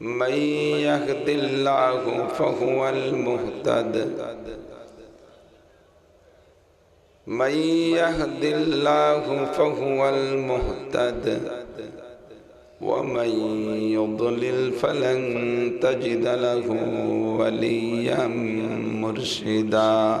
من يهد الله فهو المهتد. من يهد الله فهو المهتد. ومن يضلل فلن تجد له وليا مرشدا.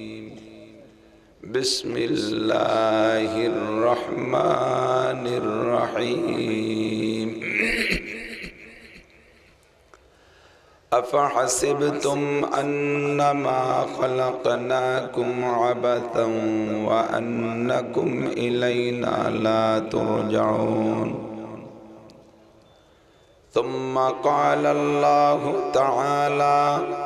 بسم الله الرحمن الرحيم. أفحسبتم أنما خلقناكم عبثا وأنكم إلينا لا ترجعون. ثم قال الله تعالى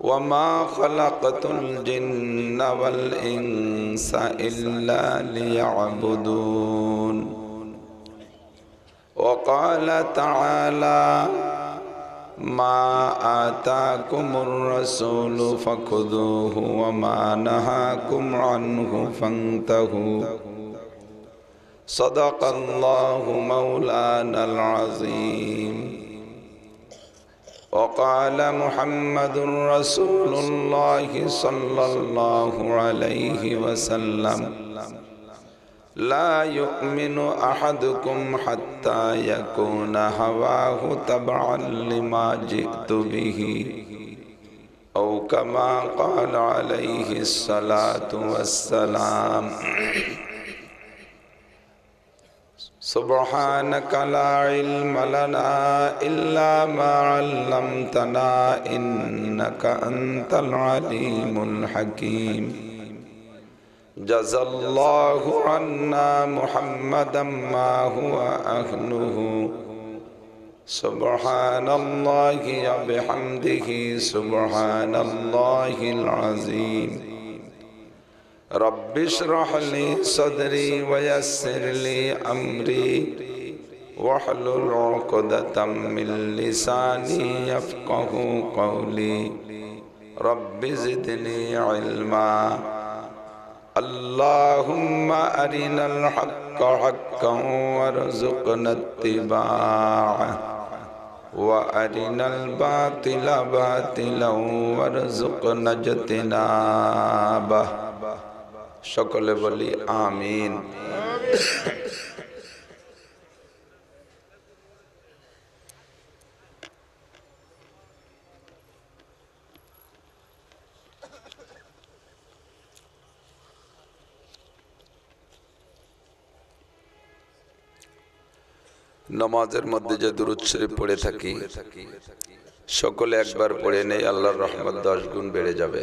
وما خلقت الجن والإنس إلا ليعبدون وقال تعالى ما آتاكم الرسول فخذوه وما نهاكم عنه فانتهوا. صدق الله مولانا العظيم. وقال محمد رسول الله صلى الله عليه وسلم لا يؤمن احدكم حتى يكون هواه تبعا لما جئت به او كما قال عليه الصلاه والسلام سبحانك لا علم لنا إلا ما علمتنا إنك أنت العليم الحكيم. جزى الله عنا محمدا ما هو أهله. سبحان الله بحمده سبحان الله العظيم. رب اشرح لي صدري ويسر لي أمري واحلل عقدة من لساني يفقه قولي رب زدني علما اللهم أرنا الحق حقا وارزقنا اتباعه وأرنا الباطل باطلا وارزقنا اجتنابه সকলে বলি আমিন। নমাজের মধ্যে যে দুরুদ পড়ে থাকি, সকলে একবার পড়ে নেই, আল্লাহর রহমত দশ গুণ বেড়ে যাবে।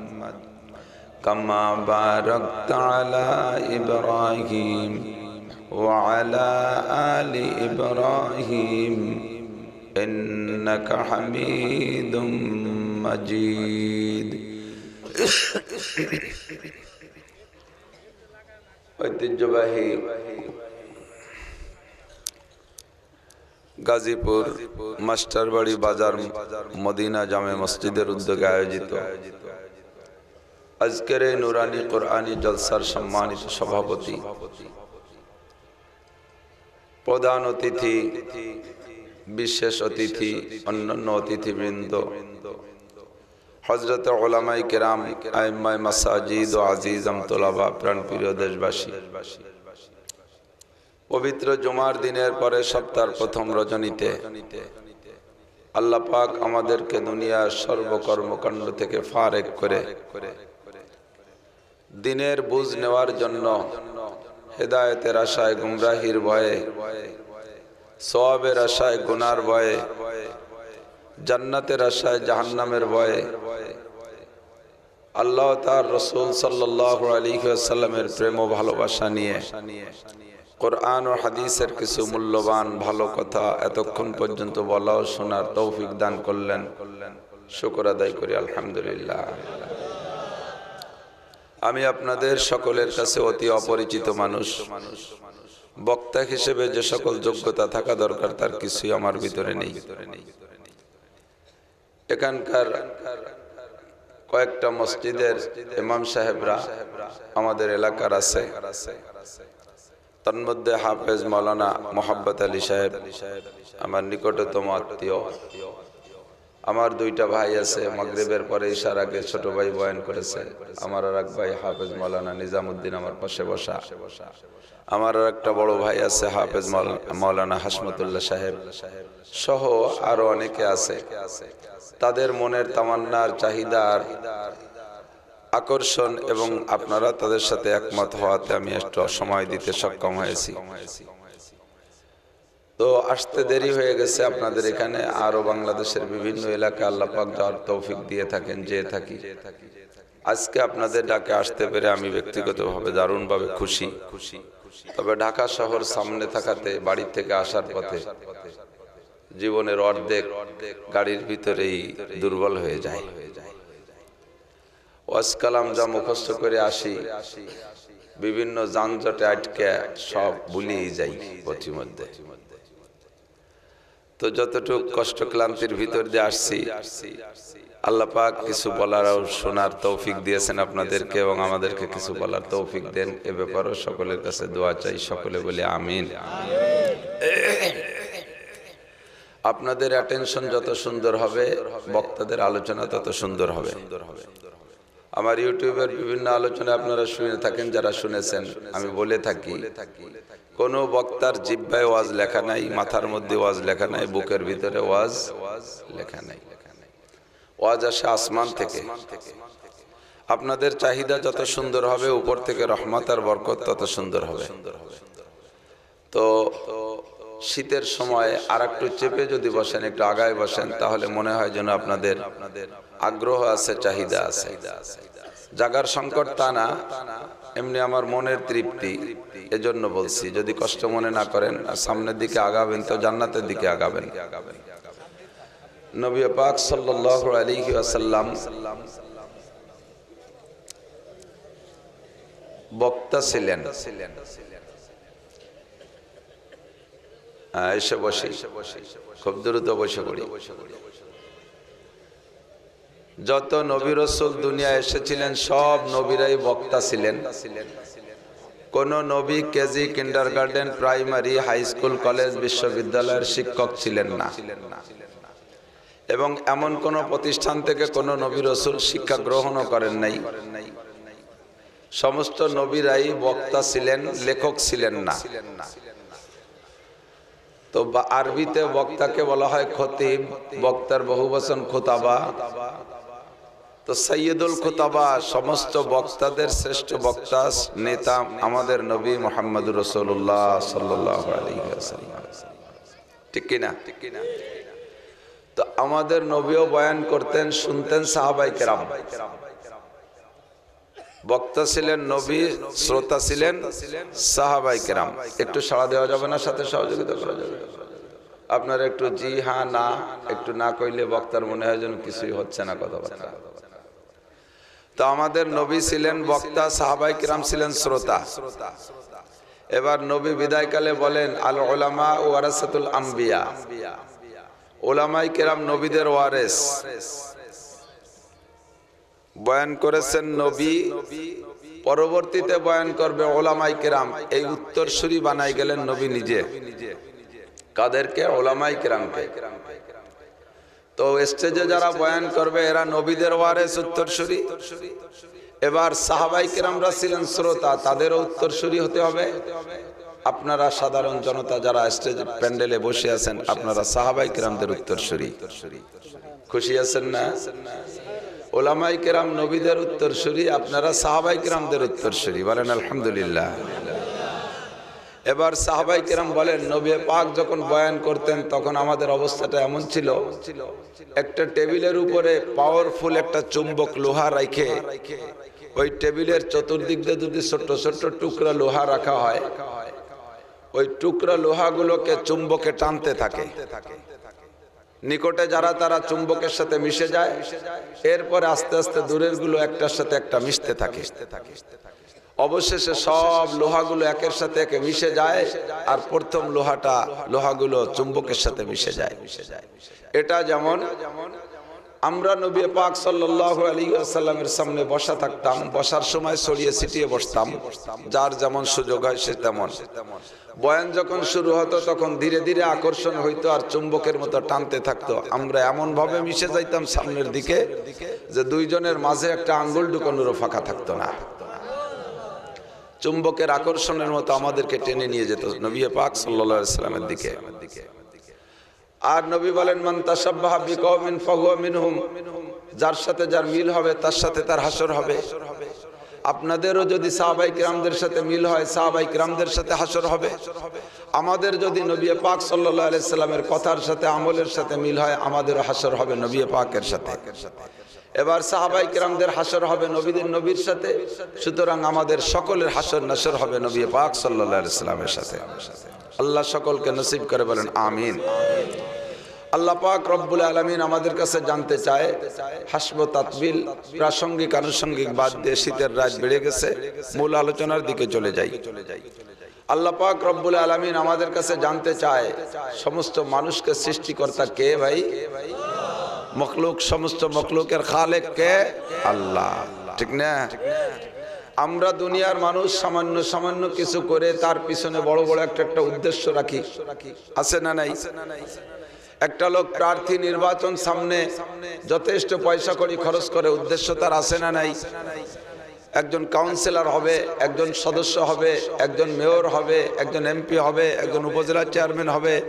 كما باركت على إبراهيم وعلى آل إبراهيم إنك حميد مجيد ঐতিহ্যবাহী গাজীপুর মাস্টারবাড়ি বাজার মদিনা জামে মসজিদের উদ্যোগে আয়োজিত আজকের এই নুরানি কোরআনী জলসার সম্মানিত সভাপতি, প্রধান অতিথি, বিশেষ অতিথি, অন্যান্য অতিথিবৃন্দ হজরত ওলামাই কেরাম আইম্মাই মাসাজিদ ও আজিজ আমতোলাবা, প্রাণপ্রিয় দেশবাসী। পবিত্র জুমার দিনের পরে সপ্তাহের প্রথম রজনীতে আল্লাহ পাক আমাদেরকে দুনিয়ার সর্বকর্মকাণ্ড থেকে ফারেক করে দিনের বুঝ নেওয়ার জন্য হেদায়েতের আশায় গুমরাহির ভয়ে, সওয়াবের আশায় গুনার ভয়ে, জান্নাতের আশায় জাহান্নামের ভয়ে, আল্লাহ তার রসুল সাল্লাহ আলিহাসাল্লামের প্রেম ও ভালোবাসা নিয়ে কোরআন ও হাদিসের কিছু মূল্যবান ভালো কথা এতক্ষণ পর্যন্ত বলা ও শোনার তৌফিক দান করলেন। শুকর আদায় করি, আলহামদুলিল্লাহ। আমি আপনাদের সকলের কাছে অতি অপরিচিত মানুষ। বক্তা হিসেবে যে সকল যোগ্যতা থাকা দরকার, তার কিছুই আমার ভিতরে নেই। এখানকার কয়েকটা মসজিদের ইমাম সাহেবরা আমাদের এলাকার আছে। তন্মধ্যে হাফেজ মৌলানা মোহাম্মত আলী সাহেব, আমার নিকটতম আত্মীয়। আমার দুইটা ভাই আছে, মাগরিবের পরে ইশার আগে ছোট ভাই বয়ান করেছে। আমার আর এক ভাই হাফেজ মৌলানা নিজামুদ্দিন আমার পাশে বসা। আমার আর একটা বড় ভাই আছে হাফেজ মৌলানা হাসমতুল্লাহ সাহেব। সহ আরও অনেকে আছে। তাদের মনের তামান্নার চাহিদার আকর্ষণ এবং আপনারা তাদের সাথে একমত হওয়াতে আমি একটু সময় দিতে সক্ষম হয়েছি। তো আসতে দেরি হয়ে গেছে আপনাদের এখানে। আরও বাংলাদেশের বিভিন্ন এলাকা আল্লাহ পাক যাওয়ার তৌফিক দিয়ে থাকেন, যেয়ে থাকি। আজকে আপনাদের ডাকে আসতে পেরে আমি ব্যক্তিগতভাবে দারুণভাবে খুশি। খুশি তবে ঢাকা শহর সামনে থাকাতে, বাড়ি থেকে আসার পথে জীবনের অর্ধেক গাড়ির ভিতরেই দুর্বল হয়ে যায়। ওয়াজকালাম যা মুখস্থ করে আসি, বিভিন্ন যানজটে আটকে সব ভুলিয়ে যাই পথিমধ্যে। তো যতটুকু কষ্ট ক্লান্তির ভিতর দিয়ে আসছি, আল্লাহ পাক কিছু বলার আর শোনার তৌফিক দিয়েছেন আপনাদেরকে এবং আমাদেরকে কিছু বলার তৌফিক দেন। এ ব্যাপারেও সকলের কাছে দোয়া চাই, সকলে বলে আমিন। আপনাদের অ্যাটেনশন যত সুন্দর হবে, বক্তাদের আলোচনা তত সুন্দর হবে। আমার ইউটিউবের বিভিন্ন আলোচনা আপনারা শুনে থাকেন, যারা শুনেছেন, আমি বলে থাকি। কোন বক্তার জিব্বায় ওয়াজ লেখা নাই, মাথার মধ্যে ওয়াজ লেখা নাই, বুকের ভিতরে ওয়াজ লেখা নাই। ওয়াজ আসে আসমান থেকে। আপনাদের চাহিদা যত সুন্দর হবে, উপর থেকে রহমত আর বরকত তত সুন্দর হবে। তো শীতের সময় আর একটু চেপে যদি বসেন, একটু আগায় বসেন, তাহলে মনে হয় যেন আপনাদের আগ্রহ আছে, চাহিদা আছে। জাগার সংকট তা না, এমনি আমার মনের তৃপ্তি, এজন্য বলছি, যদি কষ্ট মনে না করেন, আর সামনের দিকে আগাবেন, তো জান্নাতের দিকে আগাবেন। নবী পাক সাল্লাল্লাহু আলাইহি ওয়াসাল্লাম বক্তা ছিলেন। এসে বসে, খুব দ্রুত বসে পড়ি। যত নবী রসুল দুনিয়া এসেছিলেন, সব নবীরাই বক্তা ছিলেন। কোন নবী KG kindergarten primary, high school, college, বিশ্ববিদ্যালয়ের শিক্ষক ছিলেন না। এবং এমন কোন প্রতিষ্ঠান থেকে কোন নবী রসুল শিক্ষা গ্রহণও করেন নাই। সমস্ত নবীরাই বক্তা ছিলেন, লেখক ছিলেন না। তো আরবিতে বক্তাকে বলা হয় খতিব, বক্তার বহু বচন খোতাবা। তো সৈয়দুল খোতাবা সমস্ত বক্তাদের শ্রেষ্ঠ বক্তা, নেতা আমাদের নবী মোহাম্মদ রসুল্লাহ সাল্লাহ ঠিক কিনা ঠিক কিনা? তো আমাদের নবীও বয়ান করতেন, শুনতেন সাহাবাই কেরাম। বক্তা ছিলেন নবী, শ্রোতা ছিলেন সাহাবাই কেরাম। একটু সাড়া দেওয়া যাবে না, সাথে সহযোগিতা করা যাবে? আপনার একটু জি, হা, না, একটু না কইলে বক্তার মনে হয় যেন কিছুই হচ্ছে না কথাবার্তা। তো আমাদের নবী ছিলেন বক্তা, সাহাবাই কিরাম ছিলেন শ্রোতা। এবার নবী বিদায়কালে বলেন, আল ওলামা ওয়ারাসাতুল আম্বিয়া। ওলামাই কেরাম নবীদের ওয়ারেস। বয়ান করেছেন, নবী পরবর্তীতে বয়ান করবে ওলামাই কেরাম। এই উত্তরসূরি বানাই গেলেন নবী নিজে। কাদেরকে? ওলামাই কেরামকে। তো স্টেজে যারা বয়ান করবে, এরা নবীদের ওয়ারেস উত্তরসূরি। এবার সাহাবাই কেরামরা ছিলেন শ্রোতা, তাদেরও উত্তরসূরি হতে হবে। আপনারা সাধারণ জনতা যারা স্টেজ প্যান্ডেলে বসে আছেন, আপনারা সাহাবাই কেরামদের উত্তরসূরি। খুশি আছেন না? ওলামাই কেরাম নবীদের উত্তরসূরি, আপনারা সাহাবাই কেরামদের উত্তরসূরি। বলেন, আলহামদুলিল্লাহ। এবার সাহাবাই কেরাম বলেন, নবী পাক যখন বয়ান করতেন, তখন আমাদের অবস্থাটা এমন ছিল। একটা টেবিলের উপরে পাওয়ারফুল একটা চুম্বক লোহা রাখে ওই টেবিলের চতুর্দিক দিয়ে যদি ছোট্ট ছোট্ট টুকরা লোহা রাখা হয়। ওই টুকরা লোহাগুলোকে চুম্বকে টানতে থাকে। নিকটে যারা তারা চুম্বকের সাথে মিশে যায়, এরপরে আস্তে আস্তে দূরেরগুলো একটার সাথে একটা মিশতে থাকে। অবশেষে সব লোহাগুলো একের সাথে একে মিশে যায়, আর প্রথম লোহাটা লোহাগুলো চুম্বকের সাথে মিশে যায়। এটা যেমন আমরা নবী পাক সাল্লাহ আলী সামনে বসা থাকতাম, বসার সময় ছড়িয়ে ছিটিয়ে বসতাম, যার যেমন সুযোগ হয় সে তেমন। বয়ান যখন শুরু হতো, তখন ধীরে ধীরে আকর্ষণ হইতো আর চুম্বকের মতো টানতে থাকতো। আমরা এমন ভাবে মিশে যাইতাম সামনের দিকে যে দুইজনের মাঝে একটা আঙ্গুল ঢুকানোরও ফাঁকা থাকতো না। চুম্বকের আকর্ষণের মতো আমাদেরকে টেনে নিয়ে যেত নবী পাক সাল্লামের দিকে। আর নবী বলেন, মান তাসাব্বাহা মিনহুম। যার সাথে যার মিল হবে, তার সাথে তার হাসর হবে। আপনাদেরও যদি সাহাবাই কিরামদের সাথে মিল হয়, সাহাবাই কিরামদের সাথে হাসর হবে। আমাদের যদি নবী পাক সাল্লাল্লাহু আলাইহি সাল্লামের কথার সাথে, আমলের সাথে মিল হয়, আমাদেরও হাসর হবে নবী পাকের সাথে। এবার সাহাবাই কিরামদের হাসর হবে নবীদের নবীর সাথে। সুতরাং আমাদের সকলের হাসর নাসর হবে নবী পাক সাল্লাল্লাহু আলাইহি সাল্লামের সাথে। আল্লাহ সকলকে নসিব করে বলেন, আমিন। আল্লাহ পাক রব্বুল আলমিন আমাদের কাছে জানতে চায়, হাসব তাতবিল প্রাসঙ্গিক, আনুষঙ্গিক বাদ দিয়ে শীতের রাত বেড়ে গেছে, মূল আলোচনার দিকে চলে যাই। আল্লাহ পাক রব্বুল আলমিন আমাদের কাছে জানতে চায়, সমস্ত মানুষকে সৃষ্টিকর্তা কে ভাই? মখলুক, সমস্ত মখলুকের খালেক কে আল্লাহ। ঠিক না? আমরা দুনিয়ার মানুষ সামান্য সামান্য কিছু করে তার পিছনে বড় বড় একটা একটা উদ্দেশ্য রাখি। আছে না নাই? একটা লোক প্রার্থী নির্বাচন সামনে যথেষ্ট পয়সা করি খরচ করে, উদ্দেশ্য তার আছে না নাই? একজন কাউন্সিলর হবে, একজন সদস্য হবে, একজন মেয়র হবে, একজন এমপি হবে, একজন উপজেলা চেয়ারম্যান হবে।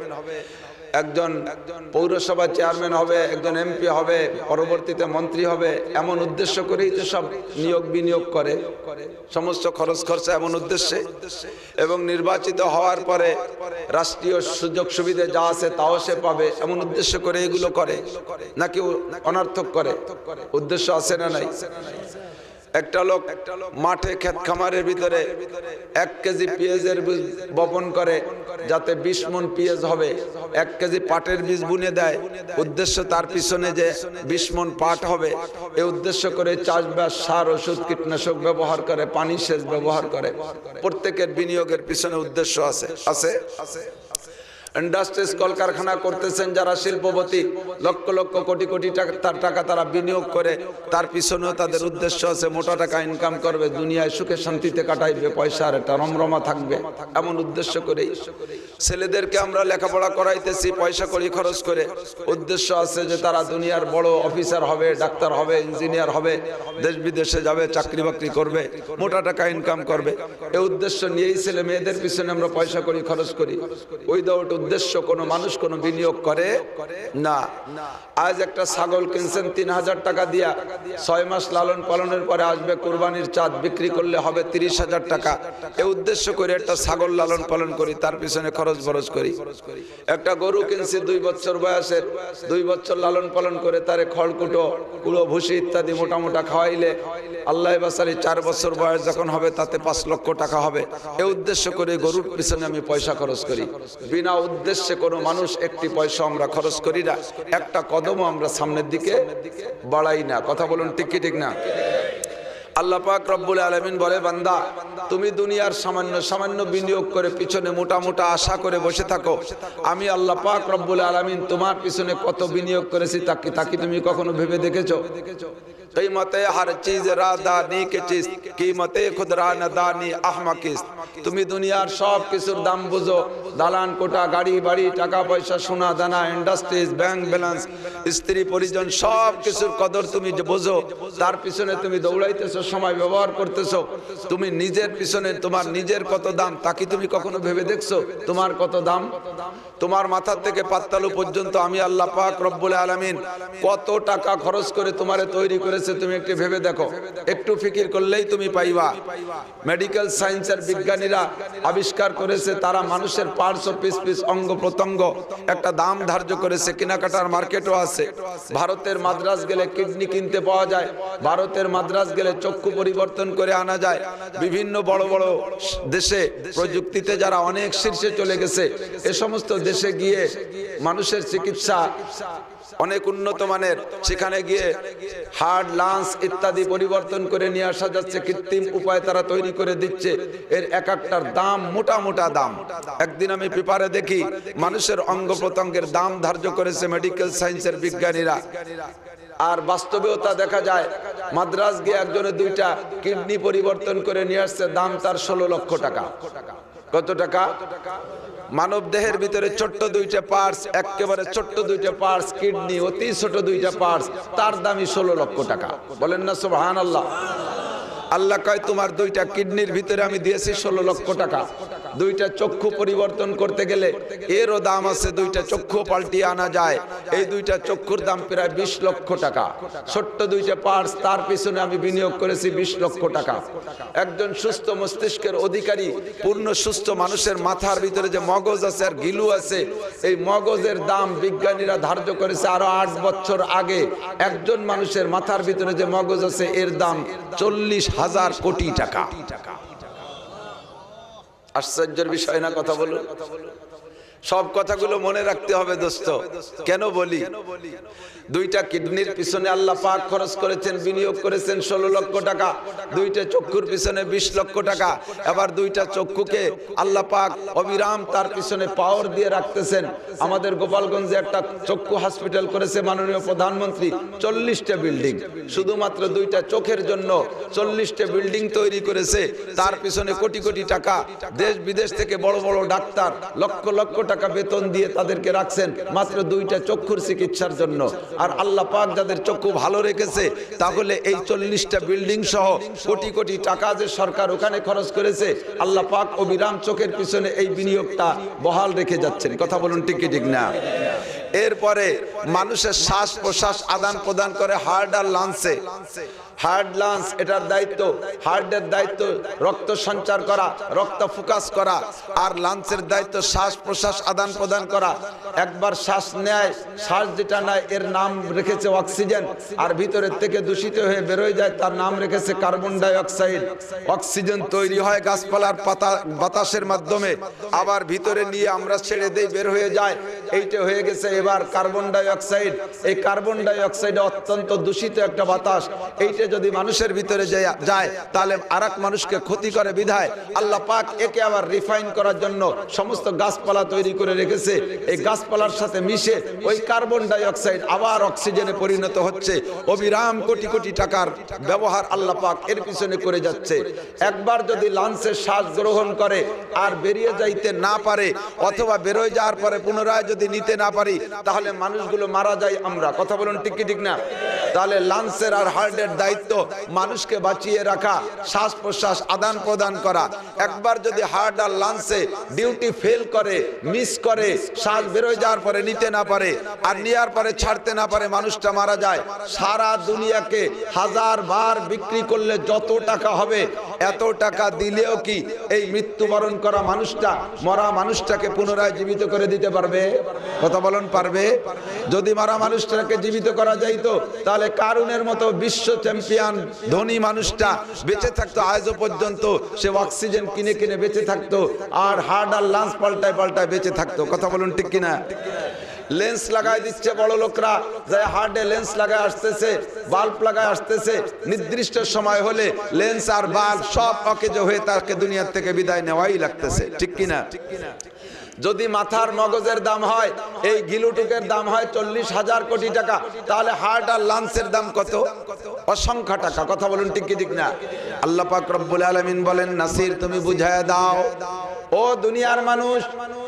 একজন পৌরসভা চেয়ারম্যান হবে, একজন এমপি হবে, পরবর্তীতে মন্ত্রী হবে, এমন উদ্দেশ্য করেই তো সব নিয়োগ বিনিয়োগ করে। সমস্ত খরচ খরচা এমন উদ্দেশ্যে। এবং নির্বাচিত হওয়ার পরে রাষ্ট্রীয় সুযোগ সুবিধা যা আছে তাও সে পাবে, এমন উদ্দেশ্য করে এগুলো করে। নাকি অনার্থক করে? উদ্দেশ্য আছে না নাই? একটা লোক মাঠে ক্ষেত খামারের ভিতরে এক কেজি পেঁয়াজের বীজ বপন করে, যাতে বিশ মন পেঁয়াজ হবে। এক কেজি পাটের বীজ বুনে দেয়। উদ্দেশ্য তার পিছনে যে বিশ মন পাট হবে। এই উদ্দেশ্য করে চাষবাস, সার, ওষুধ, কীটনাশক ব্যবহার করে পানি সেচ ব্যবহার করে। প্রত্যেকের বিনিয়োগের পিছনে উদ্দেশ্য আছে আছে। আছে? ইন্ডাস্ট্রিজ কলকারখানা করতেছেন, যারা শিল্পপতি, লক্ষ লক্ষ কোটি কোটি টাকা টাকা তারা বিনিয়োগ করে। তার পিছনেও তাদের উদ্দেশ্য আছে, মোটা টাকা ইনকাম করবে, দুনিয়ায় সুখে শান্তিতে কাটাইবে পয়সার একটা রমরমা থাকবে। এমন উদ্দেশ্য করেই। ছেলেদেরকে আমরা লেখাপড়া করাইতেছি, পয়সা করি খরচ করে। উদ্দেশ্য আছে যে তারা দুনিয়ার বড় অফিসার হবে, ডাক্তার হবে, ইঞ্জিনিয়ার হবে, দেশ বিদেশে যাবে, চাকরি বাকরি করবে, মোটা টাকা ইনকাম করবে। এই উদ্দেশ্য নিয়েই ছেলে মেয়েদের পিছনে আমরা পয়সা করি খরচ করি। উইদাউট উদ্দেশ্য কোনো মানুষ কোনো বিনিয়োগ করে? না। আজ একটা ছাগল কিনছেন তিন হাজার টাকা দিয়া। ছয় মাস লালন পালনের পরে আসবে কোরবানির চাঁদ, বিক্রি করলে হবে তিরিশ হাজার টাকা। এ উদ্দেশ্য করে একটা ছাগল লালন পালন করি, তার পিছনে খরচ বরচ করি। একটা গরু কিনছি দুই বছর বয়সের, দুই বছর লালন পালন করে তারে খড়কুটো, কুড়ো ভুসি ইত্যাদি মোটা মোটা খাওয়াইলে আল্লাহ বাসারি চার বছর বয়স যখন হবে তাতে পাঁচ লক্ষ টাকা হবে। এ উদ্দেশ্য করে গরুর পিছনে আমি পয়সা খরচ করি। বিনা উদ্দেশ্যে কোনো মানুষ একটি পয়সা আমরা খরচ করি না, একটা কদমও আমরা সামনের দিকে বাড়াই না। কথা বলুন, ঠিক কি ঠিক না? আল্লাহ পাক রব্বুল আলমিন বলে, বান্দা, তুমি দুনিয়ার সামান্য সামান্য বিনিয়োগ করে পিছনে মোটা মোটা আশা করে বসে থাকো। আমি আল্লাহ পাক রব্বুল আলমিন তোমার পিছনে কত বিনিয়োগ করেছি তাকে তাকে তুমি কখনো ভেবে দেখেছ? कीमत हर चीज रादानी के चीज कीमत खुदरा नदानी আহমাকিস তুমি দুনিয়ার সব কিছুর দাম বুঝো দালান কোটা গাড়ি বাড়ি টাকা পয়সা সোনা দানা ইন্ডাস্ট্রিজ ব্যাংক ব্যালেন্স স্ত্রী পরিজন সব কিছুর কদর তুমি যে বোঝো তার পিছনে তুমি দৌড়াইতেছো সময় ব্যবহার করতেছো তুমি নিজের পিছনে তোমার নিজের কত দাম তা কি তুমি কখনো ভেবে দেখছো তোমার কত দাম তোমার মাথার থেকে পাত্তালু পর্যন্ত আমি আল্লাহ পাক রব্বুল আলামিন কত টাকা খরচ করে তোমারে তৈরি করেছে তুমি একটু ভেবে দেখো। একটু ফিকির করলেই তুমি পাইবা। মেডিকেল সায়েন্সের বিজ্ঞানীরা আবিষ্কার করেছে, তারা মানুষের ও পিস পিস অঙ্গ প্রত্যঙ্গ একটা দাম ধার্য করেছে, কেনাকাটার মার্কেটও আছে। ভারতের মাদ্রাস গেলে কিডনি কিনতে পাওয়া যায়, ভারতের মাদ্রাস গেলে চক্ষু পরিবর্তন করে আনা যায়। বিভিন্ন বড় বড় দেশে প্রযুক্তিতে যারা অনেক শীর্ষে চলে গেছে, এ সমস্ত দেশে গিয়ে মানুষের চিকিৎসা অনেক উন্নত মানের। সেখানে গিয়ে হার্ট লাংস ইত্যাদি পরিবর্তন করে নিয়ে আসা যাচ্ছে। কৃত্রিম উপায় তারা তৈরি করে দিচ্ছে। এর এক একটার দাম মোটা মোটা দাম। একদিন আমি পেপারে দেখি, মানুষের অঙ্গ প্রত্যঙ্গের দাম ধার্য করেছে মেডিকেল সায়েন্সের বিজ্ঞানীরা। আর বাস্তবেও তা দেখা যায় মাদ্রাস গিয়ে একজনের দুইটা কিডনি পরিবর্তন করে নিয়ে আসছে, দাম তার ষোলো লক্ষ টাকা। কত টাকা? মানব দেহের ভিতরে ছোট্ট দুইটা পার্স একেবারে ছোট্ট দুইটা পার্স, কিডনি, অতি ছোট দুইটা পার্স, তার দামই ষোলো লক্ষ টাকা। বলেন না সুবহান আল্লাহ আল্লাহ কয়, তোমার দুইটা কিডনির ভিতরে আমি দিয়েছি ষোলো লক্ষ টাকা। দুইটা চক্ষু পরিবর্তন করতে গেলে এরও দাম আছে, দুইটা চক্ষু পাল্টিয়ে আনা যায়। এই দুইটা চক্ষুর দাম প্রায় বিশ লক্ষ টাকা। ছোট্ট দুইটা পার্টস তার পিছনে আমি বিনিয়োগ করেছি বিশ লক্ষ টাকা। একজন সুস্থ মস্তিষ্কের অধিকারী, পূর্ণ সুস্থ মানুষের মাথার ভিতরে যে মগজ আছে আর গিলু আছে, এই মগজের দাম বিজ্ঞানীরা ধার্য করেছে আরও আট বছর আগে। একজন মানুষের মাথার ভিতরে যে মগজ আছে, এর দাম চল্লিশ হাজার কোটি টাকা। আশ্চর্যের বিষয় না কথা বলুন। সব কথাগুলো মনে রাখতে হবে দোস্ত। কেন বলি? দুইটা কিডনির পিছনে আল্লাহ পাক খরচ করেছেন, বিনিয়োগ করেছেন ষোলো লক্ষ টাকা। দুইটা চক্ষুর পিছনে বিশ লক্ষ টাকা। এবার দুইটা চক্ষুকে আল্লাহ পাক অবিরাম তার পিছনে পাওয়ার দিয়ে রাখতেছেন। আমাদের গোপালগঞ্জে একটা চক্ষু হসপিটাল করেছে মাননীয় প্রধানমন্ত্রী, চল্লিশটা বিল্ডিং শুধুমাত্র দুইটা চোখের জন্য চল্লিশটা বিল্ডিং তৈরি করেছে। তার পিছনে কোটি কোটি টাকা। দেশ বিদেশ থেকে বড় বড় ডাক্তার, লক্ষ লক্ষ টাকা বেতন দিয়ে তাদেরকে রাখছেন মাত্র দুইটা চক্ষুর চিকিৎসার জন্য। আর আল্লাহ পাক যাদের চক্ষু ভালো রেখেছে, তাহলে এই চল্লিশটা বিল্ডিং সহ কোটি কোটি টাকা যে সরকার ওখানে খরচ করেছে, আল্লাহ পাক অবিরাম চোখের পিছনে এই বিনিয়োগটা বহাল রেখে যাচ্ছেন। কথা বলুন ঠিক কি ঠিক না? এরপরে মানুষের শ্বাস প্রশ্বাস আদান প্রদান করে হার্ট আর লাংসে। হার্ট লাংস, এটার দায়িত্ব, হার্টের দায়িত্ব, রক্ত সঞ্চার করা, রক্ত ফোকাস করা, আর লাংসের দায়িত্ব, শ্বাস প্রশ্বাস আদান প্রদান করা। একবার শ্বাস নেয়, শ্বাস যেটা নেয়, এর নাম রেখেছে অক্সিজেন, আর ভিতরের থেকে দূষিত হয়ে বেরোয় যায়, তার নাম রেখেছে কার্বন ডাই অক্সাইড অক্সিজেন তৈরি হয় গাছপালার পাতা, বাতাসের মাধ্যমে, আবার ভিতরে নিয়ে আমরা ছেড়ে দেই, বের হয়ে যায়। এইটা হয়ে গেছে এবার কার্বন ডাই অক্সাইড এই কার্বন ডাই অক্সাইড অত্যন্ত দূষিত একটা বাতাস। এইটা যদি মানুষের ভিতরে যায়- তাহলে আর মানুষকে ক্ষতি করে বিধায়। আল্লাহ পাক একে আবার রিফাইন করার জন্য সমস্ত গাছপালা তৈরি করে রেখেছে। এই গাছপালার সাথে মিশে ওই কার্বন ডাই অক্সাইড আবার অক্সিজেনে পরিণত হচ্ছে। অবিরাম কোটি কোটি টাকার ব্যবহার আল্লাহ পাক এর পিছনে করে যাচ্ছে। একবার যদি লাঞ্চের শ্বাস গ্রহণ করে আর বেরিয়ে যাইতে না পারে অথবা বেরোয় যাওয়ার পরে পুনরায় যদি নিতে না পারি, তাহলে মানুষগুলো মারা যায় আমরা। কথা বলুন ঠিক কি ঠিক না? তাহলে লাঞ্চের আর হার্টের দায়িত্ব মানুষকে বাঁচিয়ে রাখা শ্বাস প্রশ্বাস আদান প্রদান করা। একবার যদি হার্ট আর লান্সে ডিউটি ফেল করে, মিস করে, শ্বাস বেরোয় যাওয়ার পরে নিতে না পারে আর নেওয়ার পরে ছাড়তে না পারে মানুষটা মারা যায়, সারা দুনিয়াকে হাজার বার বিক্রি করলে যত টাকা হবে, এত টাকা দিলেও কি এই মৃত্যুবরণ করা মানুষটা, মরা মানুষটাকে পুনরায় জীবিত করে দিতে পারবে? কথা বলুন, পারবে? যদি মারা মানুষটাকে জীবিত করা যাইতো, তাহলে কারুনের মতো বিশ্ব চ্যাম্পিয়ন ধনী মানুষটা বেঁচে থাকতো, আজও পর্যন্ত সে অক্সিজেন কিনে কিনে বেঁচে থাকতো আর হার্ট আর লাঞ্চ পাল্টায় পাল্টায় বেঁচে থাকতো। কথা বলুন ঠিক কিনা? লেন্স লাগাই দিচ্ছে বড় লোকরা যায় হার্ডে লেন্স লাগায় আসতেছে, বাল্ব লাগায় আসতেছে, নির্দিষ্ট সময় হলে লেন্স আর বাল্ব সব অকেজ হয়ে তাকে দুনিয়ার থেকে বিদায় নেওয়াই লাগতেছে, ঠিক কিনা? যদি মাথার মগজের দাম হয়, এই গিলুটুকের দাম হয় চল্লিশ হাজার কোটি টাকা, তাহলে হার্ট আর লান্সের দাম কত? অসংখ্য টাকা। কথা বলুন ঠিক কি ঠিক না? আল্লাহ পাক রব্বুল আলামিন বলেন, নাসির, তুমি বুঝায় দাও, ও দুনিয়ার মানুষ,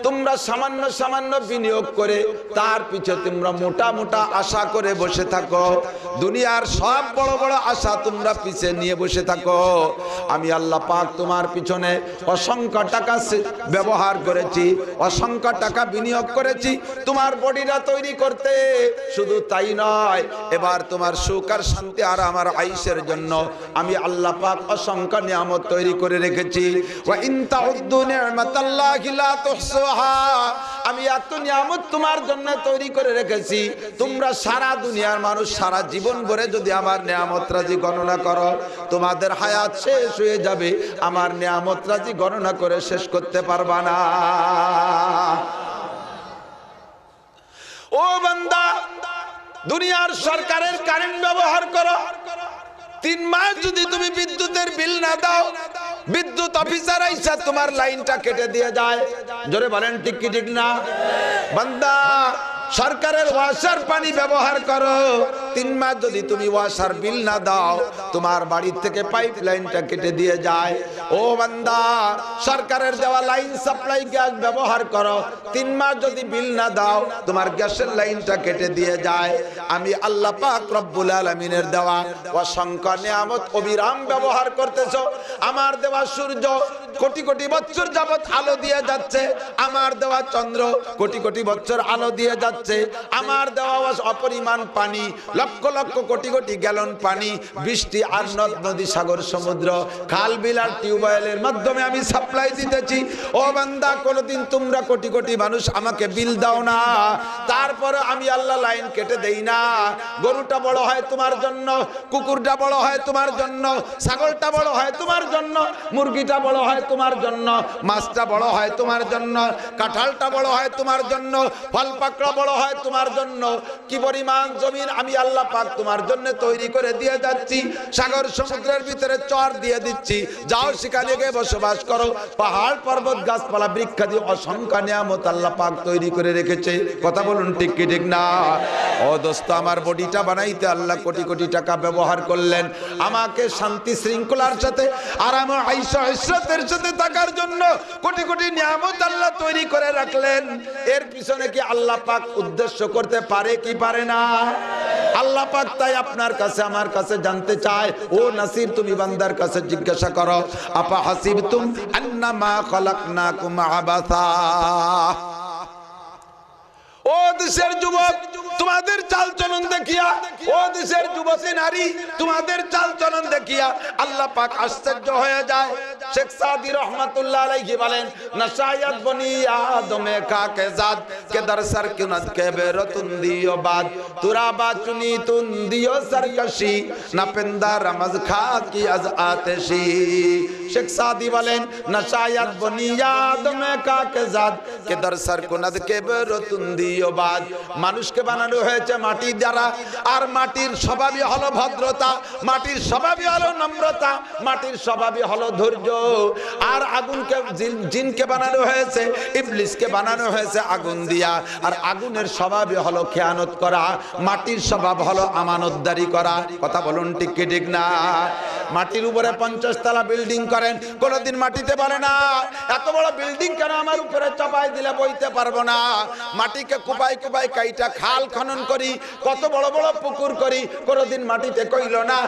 তোমরা সামান্য সামান্য বিনিয়োগ করে তার পিছে তোমরা মোটা মোটা আশা করে বসে থাকো। দুনিয়ার সব বড় বড় আশা তোমরা পিছে নিয়ে বসে থাকো। আমি আল্লাহ পাক তোমার পিছনে অসংখ্য টাকা ব্যবহার করেছি অসংখ্য টাকা বিনিয়োগ করেছি, তোমার বডিটা তৈরি করতে। শুধু তাই নয়, এবার তোমার সুখ আর শান্তি আর আমার আইসের জন্য আমি আল্লাহ পাক অসংখ্য নিয়ামত তৈরি করে রেখেছি। আমি এত নিয়ামত তোমার জন্য তৈরি করে রেখেছি। তোমরা সারা দুনিয়ার মানুষ সারা জীবন ভরে যদি আমার নিয়ামত রাজি গণনা করো, তোমাদের হায়াত শেষ হয়ে যাবে। আমার নিয়ামত রাজি গণনা করে শেষ করতে পারবা না। ও বান্দা, দুনিয়ার সরকারের কারেন্ট ব্যবহার করো। তিন মাস যদি তুমি বিদ্যুতের বিল না দাও বিদ্যুৎ অফিসার আইসা তোমার লাইনটা কেটে দিয়ে যায়। জোরে বলেন ঠিক না? বান্দা সরকারের ওয়াশার পানি ব্যবহার করো। তিন মাস যদি তুমি ওয়াশার বিল না দাও, তোমার বাড়ির থেকে পাইপ লাইনটা কেটে দিয়ে যায়। ও বান্দা, সরকারের দেওয়া লাইন সাপ্লাই গ্যাস ব্যবহার করো। তিন মাস যদি বিল না দাও, তোমার গ্যাসের লাইনটা কেটে দিয়ে যায়। আমি আল্লাহ পাক রব্বুল আলমিনের দেওয়া অসংখ্য নিয়ামত অবিরাম ব্যবহার করতেছো। আমার দেওয়া সূর্য কোটি কোটি বছর যাবত আলো দিয়ে যাচ্ছে। আমার দেওয়া চন্দ্র কোটি কোটি বছর আলো দিয়ে যাচ্ছে। আমার দেওয়া অপরিমাণ পানি, লক্ষ লক্ষ কোটি কোটি গ্যালন পানি, বৃষ্টি আর নদ, নদী, সাগর, সমুদ্র, খাল, বিল আর টিউবওয়েলের মাধ্যমে আমি সাপ্লাই দিতেছি। ও বান্দা, কোনোদিন তোমরা কোটি কোটি মানুষ আমাকে বিল দাও না। তারপরে আমি আল্লাহ লাইন কেটে দেই না। গরুটা বড় হয় তোমার জন্য, কুকুরটা বড় হয় তোমার জন্য, ছাগলটা বড় হয় তোমার জন্য, মুরগিটা বড় হয় তোমার জন্য, মাছটা বড় হয় তোমার জন্য, কাঁঠালটা বড় হয় তোমার জন্য, ফল পাকড়া বড় হয় তোমার জন্য। কি পরিমাণ জমিন আমি আল্লাহ পাক তোমার জন্য তৈরি করে দিয়ে যাচ্ছি। সাগর সমুদ্রের ভিতরে চর দিয়ে দিচ্ছি। যাও সেখানে গিয়ে বসবাস করো। পাহাড়, পর্বত, গাছপালা বৃক্ষাদি অসংখ্য নিয়ামত আল্লাহ পাক তৈরি করে রেখেছে। কথা বলুন ঠিক কি, ঠিক না? ও দোস্ত, আমার বডিটা বানাইতে আল্লাহ কোটি কোটি টাকা ব্যবহার করলেন। আমাকে শান্তি শৃঙ্খলার সাথে আর আমার আইসা ইসরতের সাথে থাকার জন্য কোটি কোটি নিয়ামত আল্লাহ তৈরি করে রাখলেন। এর পিছনে কি আল্লাহ পাক উদ্দেশ্য করতে পারে কি পারে না? আল্লাহ পাক তাই আপনার কাছে, আমার কাছে জানতে চায়। ও নাসির, তুমি বান্দার কাছে জিজ্ঞাসা করো আপা হাসিব তুম আন্নামা খলাকনাকুম আবাসা? ও দেশের যুবক নারী তোমাদের চাল চলন দেখিয়া আল্লাহ পাক আশ্চর্য হয়ে যায়। শেখ সাদি রহমাতুল্লাহ আলাইহি বলেন নশায়াত বনি আদমে কাকে জাদ কে দর সর কুনত কে বেরতুন দিও বাদ? তুরা বাচুনি তুন দিও সরকশি, না পেন্দা রমজ খা কি আজ আতেশি? শেখ সাদি বলেন নশায়াত বনি আদমে কাকে জাদ কে দর সর কুনত কে বেরতুন দিও বাদ? মানুষকে বানানো হয়েছে মাটি দ্বারা, আর মাটির স্বভাবই হলো ভদ্রতা, মাটির স্বভাবই হলো নম্রতা, মাটির স্বভাবই হলো ধৈর্য। আর আগুনকে জিনকে বানানো হয়েছে ইবলিসকে বানানো হয়েছে আগুন দিয়া। আর আগুনের স্বভাবই হলো খেয়ানত করা, মাটির স্বভাব হলো আমানতদারি করা। কথা বলুন ঠিক কি ঠিক না? মাটির উপরে পঞ্চাশ তলা বিল্ডিং করেন, কোনোদিন মাটিতে পারে না, এত বড় বিল্ডিং কেন আমার উপরে চাপাই দিলে বইতে পারব না? মাটিকে কুপাই কুপাই কাইটা খাল খনন করি, কত বড় বড় পুকুর করি, কোনোদিন মাটিতে কইল না,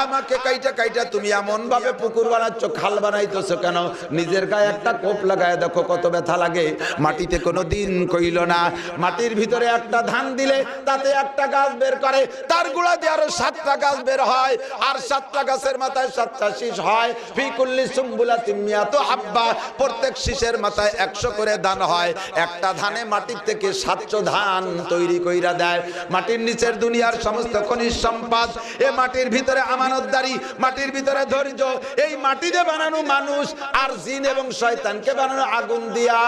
আমাকে কাইটা কাইটা তুমি এমন ভাবে পুকুর বানাচ্ছ, খাল বানাইতেছো কেন? নিজের গায়ে একটা কোপ লাগায় দেখো কত ব্যথা লাগে। মাটিতে কোনো দিন কইল না, মাটির ভিতরে একটা ধান দিলে তাতে একটা গাছ বের করে, তার গুড়া দিয়ে আরও সাতটা গাছ বের হয়, আর সাতটা গাছের মাথায় সাতটা শীষ হয়। ফিকুল্লি সুম্বুলা তিমিয়া তো হাব্বা প্রত্যেক শীষের মাথায় একশো করে ধান হয়। একটা ধানে মাটির থেকে সাতশো ধান তৈরি কইরা দেয়। মাটির নিচের দুনিয়ার সমস্ত খনিজ সম্পদ এ মাটির ভিতরে আমানতদারি, মাটির ভিতরে ধৈর্য। এই মাটিতে বানানো মানুষ, আর জিন এবং শয়তানকে বানানো আগুন দিয়া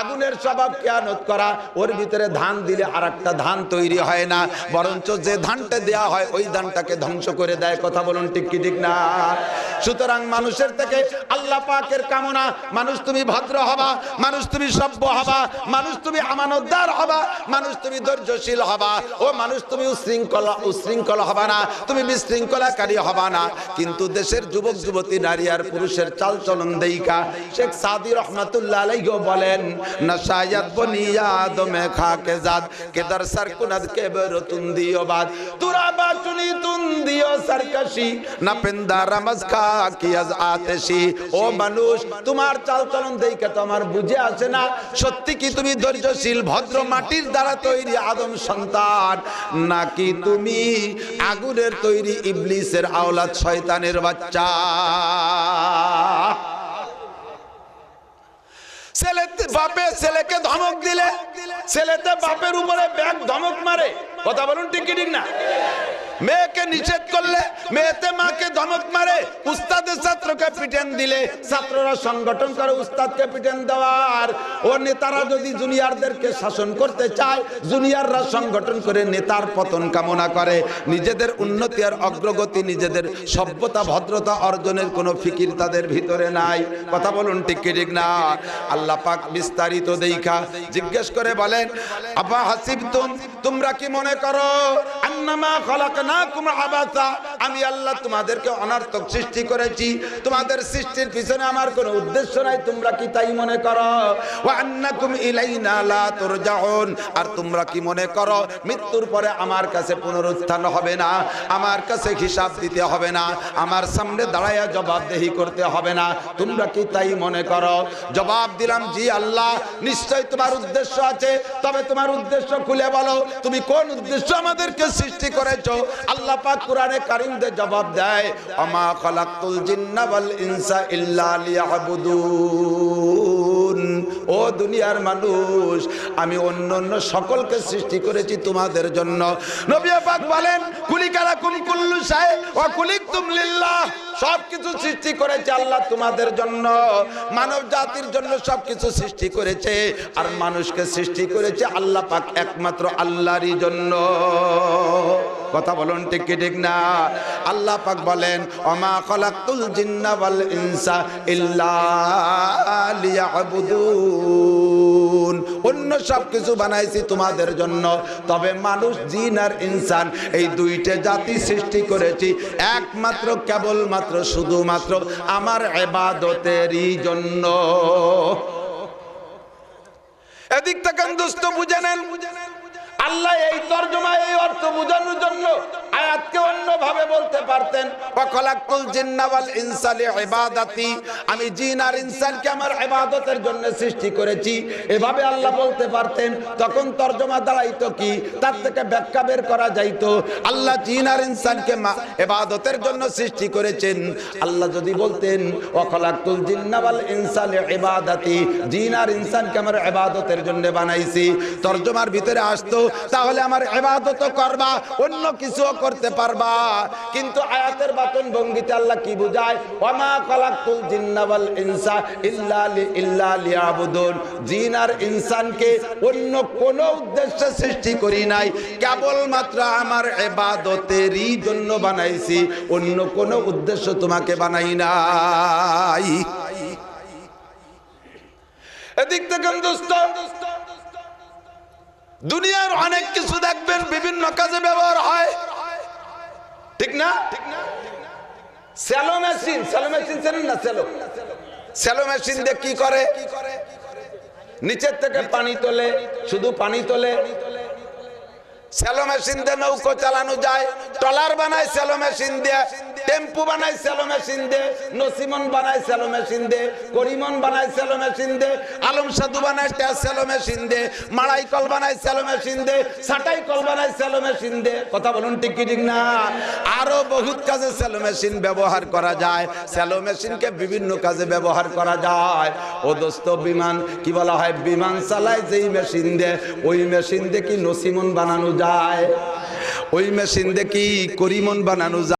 আগুনের স্বভাব কেয়ানত করা, ওর ভিতরে ধান দিলে আর একটা ধান তৈরি হয় না। বরঞ্চ যে ধানটা দেয়া হয়, ওই ধানটাকে ধ্বংস করে দেয়। কথা বলুন ঠিক কি ঠিক না? সুতরাং মানুষের থেকে আল্লাহ পাকের কামনা, মানুষ তুমি ভদ্র হবা, মানুষ তুমি সভ্য হবা, মানুষ তুমি আমানতদার হবা, মানুষ তুমি ধৈর্যশীল হবা, ও মানুষ তুমি উশৃঙ্খল উশৃঙ্খল হবা না। তুমি বিশৃঙ্খলাকারী হবা না। কিন্তু দেশের যুবক, যুবতী, নারী আর পুরুষের চাল চলন দেইকা শেখ সাদি রহমাতুল্লাহ আলাইহি বলেন, নশায়াত বনিয়াদ মে খাকে জাদ, কেদার সারকুনাদ কে বেরতুন দিও বাদ। তুরাবা চুনি তুন দিও সরকশি, না পেন্দা রামজ খা কি আজ আতেশি। ও মানুষ, তোমার চাল চলন দেইকা তো আমার বুঝে আসে না। সত্যি কি তুমি ধৈর্যশীল, ভদ্র মাটির দ্বারা তৈরি আদম সন্তান? নাকি তুমি আগুনের তৈরি ইবলিসের আওলাদ শয়তানের বাচ্চা। ছেলেতে বাপে ছেলেকে ধমক দিলে, ছেলেতে বাপের উপরে ব্যাগ ধমক মারে। কথা বলুন ঠিক না? মেয়েকে নিষেধ করলে মেয়েতে মাকে ধমক মারে উস্তাদের ছাত্রকে পিটেন দিলে, ছাত্ররা সংগঠন করে উস্তাদকে পিটেন দেওয়ার। ও নেতারা যদি জুনিয়রদেরকে শাসন করতে চায়, জুনিয়ররা সংগঠন করে নেতার পতন কামনা করে। নিজেদের উন্নতি আর অগ্রগতি, নিজেদের সভ্যতা, ভদ্রতা অর্জনের কোনো ফিকির তাদের ভিতরে নাই। কথা বলুন ঠিক ঠিক না? আল্লাহ পাক বিস্তারিত দেইখা জিজ্ঞেস করে বলেন, আবা হাসিব তুম তোমরা কি মনে করো, আন্নামা খলাকনাকুম আবাসা, আমি আল্লাহ তোমাদেরকে অনার্থক সৃষ্টি করেছি। তোমাদের সৃষ্টির পিছনে আমার কোনো উদ্দেশ্য নাই। তোমরা কি তাই মনে করো? ওয়া আন্নাকুম আর তোমরা কি মনে করো, মৃত্যুর পরে আমার কাছে পুনরুত্থান হবে না? আমার কাছে হিসাব দিতে হবে না। আমার সামনে দাঁড়ায়া জবাবদেহি করতে হবে না। তোমরা কি তাই মনে করো? জবাব দিলাম, জি আল্লাহ, নিশ্চয় তোমার উদ্দেশ্য আছে। তবে তোমার উদ্দেশ্য খুলে বলো, তুমি কোন উদ্দেশ্য আমাদেরকে সৃষ্টি করেছ? আল্লাহ পাক কোরআনে কারিমদের জবাব দেয় আমা খালাকতুল জিন্নাবাল ইনসা ইল্লা ও দুনিয়ার মানুষ, আমি অন্য অন্য সকলকে সৃষ্টি করেছি তোমাদের জন্য। নবী পাক বলেন কুলিকারা কুম কুল্লু ও কুলিক কুলিকতুম লিল্লাহ। সব কিছু সৃষ্টি করেছে আল্লাহ তোমাদের জন্য। মানব জাতির জন্য সবকিছু সৃষ্টি করেছে। আর মানুষকে সৃষ্টি করেছে আল্লাহ পাক একমাত্র আল্লাহরই জন্য। কথা বলুন ঠিক ঠিক না? আল্লাহ পাক বলেন অমা খলাকুল জিন্না ওয়াল ইনসা ইল্লা লিয়াবুদুন। অন্য সব কিছু বানাইছি তোমাদের জন্য। তবে মানুষ, জিন আর ইনসান, এই দুইটা জাতি সৃষ্টি করেছি। একমাত্র কেবলমাত্র শুধুমাত্র আমার এবাদতেরই জন্য। এদিক থেকে দোস্ত বুঝে নেন। আল্লাহ এই তর্জমা এই অর্থ বুঝানোর জন্য আয়াতকে অন্যভাবে বলতে পারতেন ওয়াখালাকুল জিন্না ওয়াল ইনসা লিইবাদাতি। আমি জিন আর ইনসানকে আমার ইবাদতের জন্য সৃষ্টি করেছি। এভাবে আল্লাহ বলতে পারতেন, তখন দাঁড়াইতো কি? তার থেকে ব্যাখ্যা বের করা আল্লাহ জিন আর ইনসানকে ইবাদতের জন্য সৃষ্টি করেছেন। আল্লাহ যদি বলতেন ওয়াখালাকুল জিন্না ওয়াল ইনসা লিইবাদাতি। জিন আর ইনসানকে আমার ইবাদতের জন্য বানাইছি। তর্জমার ভিতরে আসতো, তাহলে আমার ইবাদত করবা, অন্য কিছুও করতে পারবা। কিন্তু আয়াতের বাতন ভঙ্গিতে আল্লাহ কি বুঝায়? জিন আর ইনসানকে অন্য কোন উদ্দেশ্যে সৃষ্টি করি নাই। কেবলমাত্র আমার ইবাদতেরই জন্য বানাইছি, অন্য উদ্দেশ্য তোমাকে বানাই নাই। এদিক থেকে দুনিয়ার অনেক কিছু দেখবেন, বিভিন্ন কাজে ব্যবহার হয়। ঠিক না? স্যালো মেশিন স্যালো মেশিন চেনেন না স্যালো স্যালো মেশিন দিয়ে কি করে? নিচের থেকে পানি তোলে, শুধু পানি তোলে। স্যালো মেশিন দিয়ে নৌকো চালানো যায়। টলার বানায় স্যালো মেশিন দিয়ে। টেম্পু বানায় সেলো মেশিন দে, নসিমন বানায় সেলো মেশিন দে, করিমন বানায় সেলো মেশিন দে, আলম সাধু বানায় স্যালো মেশিন দে, মাড়াই কল বানায় সেলো মেশিন দে সাটাই কল বানায় সেলো মেশিন দে। কথা বলুন ঠিক কি ঠিক না? আরও বহুত কাজে সেলো মেশিন ব্যবহার করা যায়। স্যালো মেশিনকে বিভিন্ন কাজে ব্যবহার করা যায়। ও দোস্ত, বিমান, কি বলা হয়? বিমান চালায় যেই মেশিন দে, ওই মেশিন দিয়ে কি নসিমন বানানো যায়? ওই মেশিন দিয়ে কি করিমন বানানো যায়?